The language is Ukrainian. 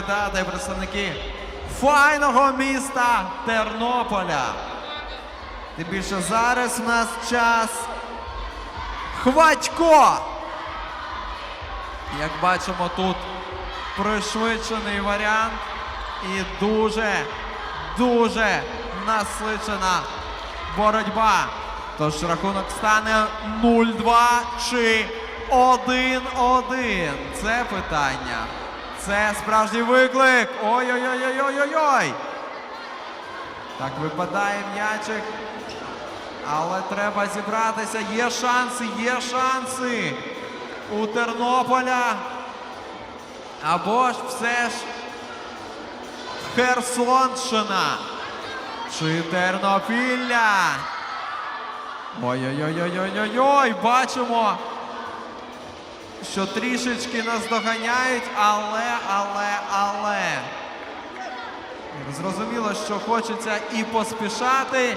привітати представники файного міста Тернополя. Тим більше зараз у нас час Хватько. Як бачимо, тут пришвидшений варіант і дуже, дуже насичена боротьба. Тож рахунок стане 0-2 чи 1-1. Це питання. Це справжній виклик. Ой-ой-ой-ой-ой-ой. Так випадає м'ячик. Але треба зібратися. Є шанси, є шанси у Тернополя. Або ж все ж Херсонщина. Чи Тернопілля. Ой-ой-ой-ой-ой-ой. Бачимо, що трішечки нас доганяють, але, але, але. Зрозуміло, що хочеться і поспішати.